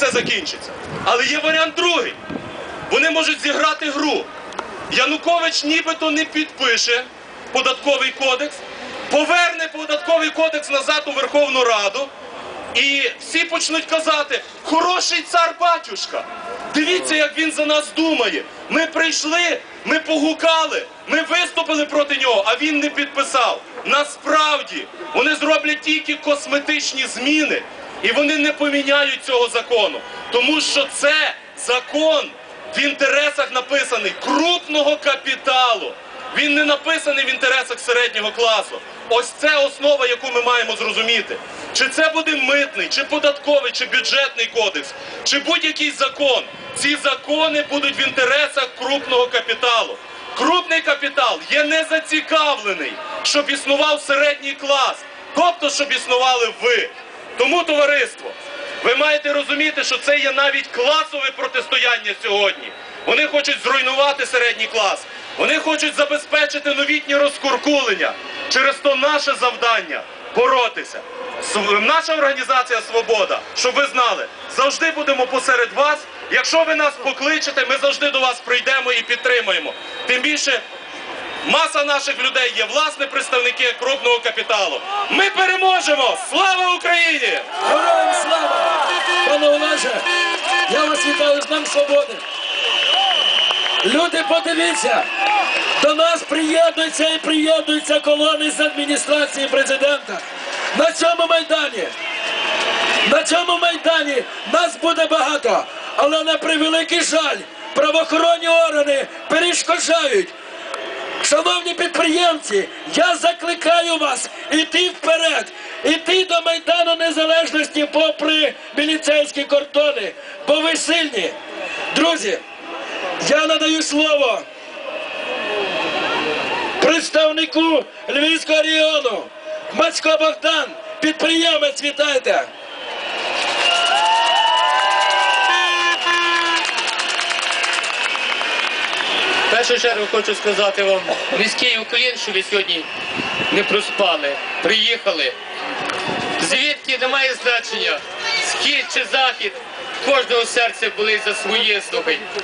все закінчиться. Але є варіант другий. Вони можуть зіграти гру. Янукович нібито не підпише податковий кодекс, поверне податковий кодекс назад у Верховну Раду, і всі почнуть казати: хороший цар батюшка. Дивіться, як він за нас думає. Ми прийшли, ми погукали, ми виступили проти нього, а він не підписав. Насправді вони зроблять тільки косметичні зміни, і вони не поміняють цього закону, тому що це закон в інтересах написаний крупного капіталу. Він не написаний в інтересах середнього класу. Ось це основа, яку ми маємо зрозуміти. Чи це буде митний, чи податковий, чи бюджетний кодекс, чи будь-який закон. Ці закони будуть в інтересах крупного капіталу. Крупний капітал є не зацікавлений, щоб існував середній клас, тобто щоб існували ви. Тому, товариство, ви маєте розуміти, що це є навіть класове протистояння сьогодні. Вони хочуть зруйнувати середній клас. Вони хочуть забезпечити новітнє розкуркулення. Через то наше завдання боротися. Наша організація Свобода, щоб ви знали, завжди будемо посеред вас. Якщо ви нас покличете, ми завжди до вас прийдемо і підтримаємо. Тим більше маса наших людей є власне представники крупного капіталу. Ми переможемо! Слава Україні! Героям слава! Пане Олеже, я вас вітаю з Днем Свободи. Люди, подивіться, до нас приєднуються і приєднуються колони з адміністрації президента. На цьому майдані, на цьому майдані нас буде багато, але на превеликий жаль, правоохоронні органи перешкоджають. Шановні підприємці, я закликаю вас іти вперед, іти до Майдану Незалежності попри міліцейські кордони, бо ви сильні. Друзі, я надаю слово представнику Львівського регіону. Мацько Богдан, підприємець, вітайте. Першу чергу хочу сказати вам низький уклін, що ви сьогодні не проспали, приїхали. Звідки немає значення, схід чи захід, кожного серця були за своє слухай.